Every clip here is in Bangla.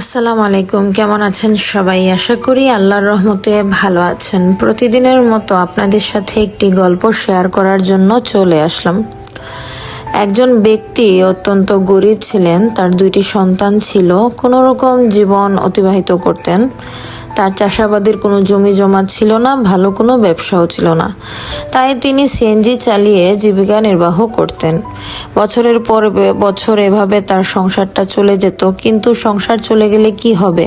আসসালামু আলাইকুম, কেমন আছেন সবাই? আশা করি আল্লাহর রহমতে ভালো আছেন। প্রতিদিনের মতো আপনাদের সাথে একটি গল্প শেয়ার করার জন্য চলে আসলাম। একজন ব্যক্তি অত্যন্ত গরিব ছিলেন, তার দুইটি সন্তান ছিল। কোনো রকম জীবন অতিবাহিত করতেন। তার চাষাবাদের কোনো জমি জমা ছিল না, ভালো কোনো ব্যবসাও ছিল না। তাই তিনি সিএনজি চালিয়ে জীবিকা নির্বাহ করতেন। বছরের পর বছর এভাবে তার সংসারটা চলে যেত, কিন্তু সংসার চলে গেলে কি হবে?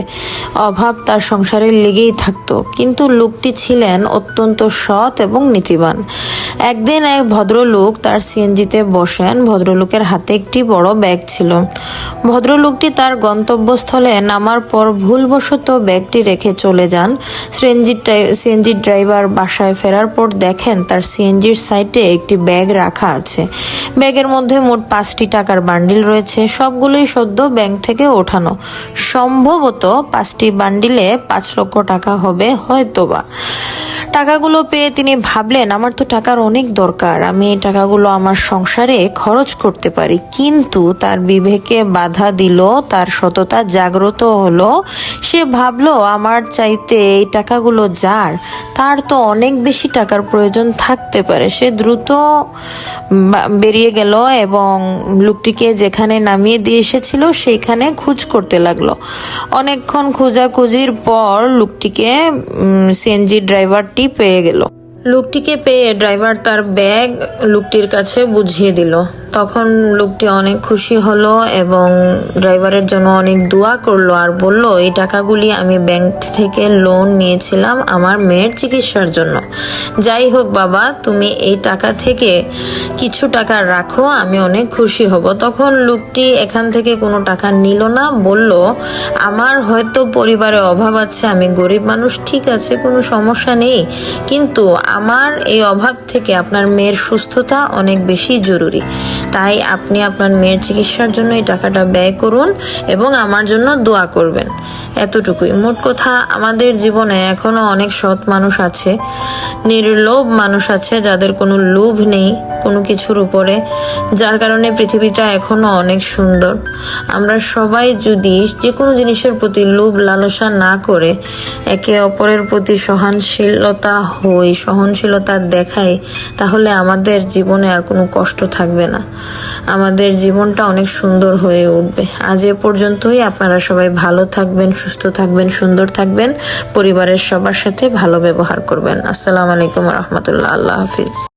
অভাব তার সংসারের লেগেই থাকতো। কিন্তু লোকটি ছিলেন অত্যন্ত সৎ এবং নীতিবান। একদিন এক ভদ্রলোক তার সিএনজিতে বসেন। ভদ্রলোকের হাতে একটি বড় ব্যাগ ছিল। ভদ্রলোকটি তার গন্তব্যস্থলে নামার পর ভুলবশত ব্যাগটি রেখে চলে যান। সিএনজি সিএনজি ড্রাইভার বাসায় ফেরার পর দেখেন তার সিএনজির সাইটে একটি ব্যাগ রাখা আছে। ব্যাগের মধ্যে মোট পাঁচটি টাকার বান্ডিল রয়েছে। সবগুলোই সদ্য ব্যাংক থেকে ওঠানো। সম্ভবত পাঁচটি বান্ডিলে পাঁচ লক্ষ টাকা হবে, হয়তোবা। টাকাগুলো পেয়ে তিনি ভাবলেন, আমার তো টাকার অনেক দরকার। আমি এই টাকাগুলো আমার সংসারে খরচ করতে পারি। কিন্তু তার বিবেকে বাধা দিল, তার সততা জাগ্রত হলো। সে ভাবলো, আমার চাইতে এই টাকাগুলো যার, তার তো অনেক বেশি টাকার প্রয়োজন থাকতে পারে। সে দ্রুত বেরিয়ে গেল এবং লোকটিকে যেখানে নামিয়ে দিয়ে এসেছিল, সেইখানে খোঁজ করতে লাগল। অনেকক্ষণ খোঁজাখুঁজির পর লোকটিকে সিএনজি ড্রাইভারটি পেয়ে গেল। লোকটিকে পেয়ে ড্রাইভার তার ব্যাগ লোকটির কাছে বুঝিয়ে দিল। তখন লোকটি অনেক খুশি হলো এবং ড্রাইভারের জন্য অনেক দোয়া করল আর বলল, এই টাকাগুলি আমি ব্যাংক থেকে লোন নিয়েছিলাম আমার মেয়ের চিকিৎসার জন্য। যাই হোক বাবা, তুমি এই টাকা থেকে কিছু টাকা রাখো, আমি অনেক খুশি হব। তখন লোকটি এখান থেকে কোনো টাকা নিল না, বলল, আমার হয়তো পরিবারে অভাব আছে, আমি গরিব মানুষ, ঠিক আছে, কোনো সমস্যা নেই। কিন্তু আমার এই অভাব থেকে আপনার মেয়ের সুস্থতা অনেক বেশি জরুরি। তাই আপনি আপনার মেয়ের চিকিৎসার জন্য এই টাকাটা ব্যয় করুন এবং আমার জন্য দোয়া করবেন। এতটুকুই। মোট কথা, আমাদের জীবনে এখনও অনেক সৎ মানুষ আছে, নির্লোভ মানুষ আছে যাদের কোনো লোভ নেই। কোনো কিছুর উপরে, যার কারণে পৃথিবীটা এখনও অনেক সুন্দর। আমরা সবাই যদি যে কোনো জিনিসের প্রতি লোভ, লালসা না করে একে অপরের প্রতি সহনশীলতা হই, সহনশীলতা দেখাই, তাহলে আমাদের জীবনে আর কোনো কষ্ট থাকবে না। আমাদের জীবনটা অনেক সুন্দর হয়ে উঠবে। আজ এ পর্যন্তই। আপনারা সবাই ভালো থাকবেন, সুস্থ থাকবেন, সুন্দর থাকবেন। পরিবারের সবার সাথে ভালো ব্যবহার করবেন। আসসালামু আলাইকুম রহমতুল্লাহ। আল্লাহ হাফিজ।